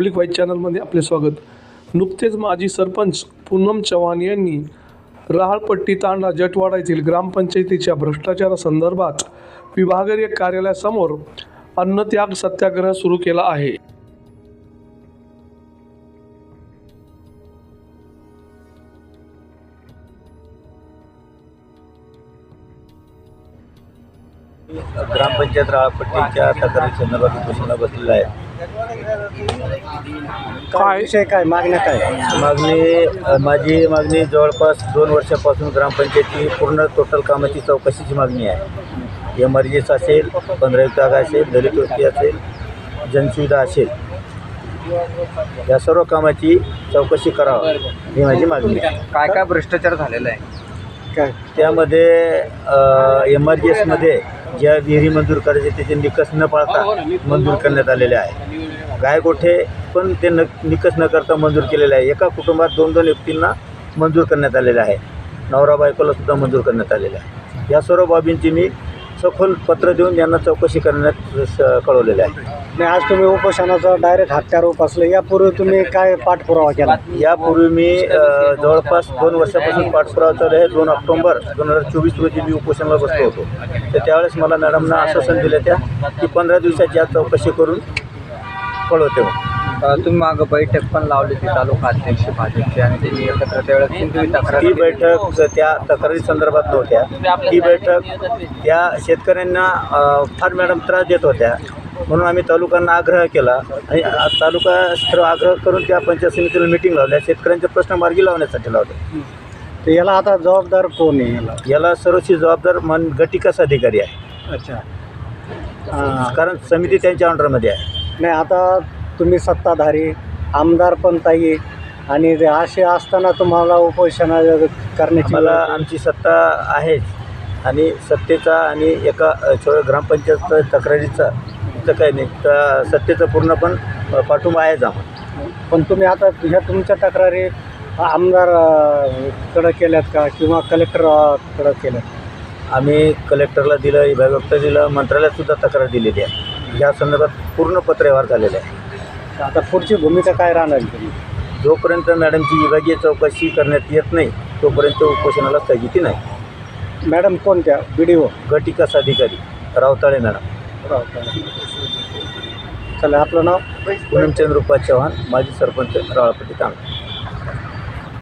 Public wise चॅनलमध्ये आपले स्वागत. नुकतेच माजी सरपंच पूनम चव्हाण यांनी राहळपट्टी तांडा जटवाडा येथील ग्रामपंचायतीच्या भ्रष्टाचारासंदर्भात विभागीय कार्यालयासमोर अन्नत्याग सत्याग्रह सुरू केला आहे. ग्रामपंचायत राळपट्टीच्या तक्रारी संदर्भात उपोषणाला बसलेला आहे काय विषय काय मागण्या काय? मागणी अ, माझी मागणी जवळपास दोन वर्षापासून ग्रामपंचायतची पूर्ण टोटल कामाची चौकशीची मागणी आहे. एम आर एस असेल पंधरा विभाग असेल दलित वस्ती असेल जनसुविधा असेल या सर्व कामाची चौकशी करावं ही माझी मागणी आहे. काय काय भ्रष्टाचार झालेला आहे? काय? त्यामध्ये एम आर जी एसमध्ये ज्या विहिरी मंजूर करायचे त्याचे निकष न पाळता मंजूर करण्यात आलेले आहे. गायगोठे पण ते न निकष न करता मंजूर केलेले आहे. एका कुटुंबात दोन दोन व्यक्तींना मंजूर करण्यात आलेले आहे. नवरा बायकोला सुद्धा मंजूर करण्यात आलेले आहे. या सर्व बाबींची मी सखोल पत्र देऊन यांना चौकशी करण्यात कळवलेले आहे. नाही आज तुम्ही उपोषणाचा डायरेक्ट हत्यार उपसले यापूर्वी तुम्ही काय पाठपुरावा केला? यापूर्वी मी जवळपास दोन वर्षापासून पाठपुरावा चालू आहे. दोन ऑक्टोबर दोन हजार चोवीस रोजी मी उपोषणाला बसलो होतो. तर त्यावेळेस मला मॅडमनं आश्वासन दिलं त्या की पंधरा दिवसाची आज चौकशी करून कळवते मग. अ, तुम्ही मागं बैठक पण लावली होती तालुका अध्यक्ष भाजपचे आणि त्यांनी एकत्र त्यावेळेस पण तुम्ही तक्रार ती केली. बैठक त्या तक्रारी संदर्भात नव्हत्या. ती बैठक त्या शेतकऱ्यांना फार मॅडम त्रास देत होत्या. म्हणून आम्ही तालुक्यांना आग्रह केला. आणि तालुका स्तर आग्रह करून त्या पंचायत समितीला मिटिंग लावल्या. शेतकऱ्यांचे प्रश्न मार्गी लावण्यासाठी लावले. तर याला आता जबाबदार कोण आहे याला? याला सर्वोच्च जबाबदार मन गटिकास अधिकारी आहे. अच्छा. हां. कारण समिती त्यांच्या अंडरमध्ये आहे. नाही आता तुम्ही सत्ताधारी आमदार पण ताई आणि असे असताना तुम्हाला उपोषण करण्याची आम्हाला आमची सत्ता आहेच. आणि सत्तेचा आणि एका ग्रामपंचायत तक्रारीचा तर काही नाही. तर सत्तेचा पूर्ण पण पाठिंबा आहेच आम्हाला. पण तुम्ही आता ह्या तुमच्या तक्रारी आमदार अं, कडं केल्यात का? किंवा कलेक्टर अं, कडं केल्यात? आम्ही कलेक्टरला दिलं विभागायुक्त दिलं मंत्रालयात सुद्धा तक्रार दिलेली आहे. या संदर्भात पूर्ण पत्रव्यवहार झालेला आहे. आता पुढची भूमिका काय राहणार जोपर्यंत मॅडमची विभागीय चौकशी करण्यात येत नाही तोपर्यंत उपोषणाला स्थगिती नाही. मॅडम कोणत्या? बी डी ओ गटिकास अधिकारी रावताळे मॅडम. चला आपलं नाव? पूनमचंद्र रुपा चव्हाण माजी सरपंच रावळपट्टी तांबा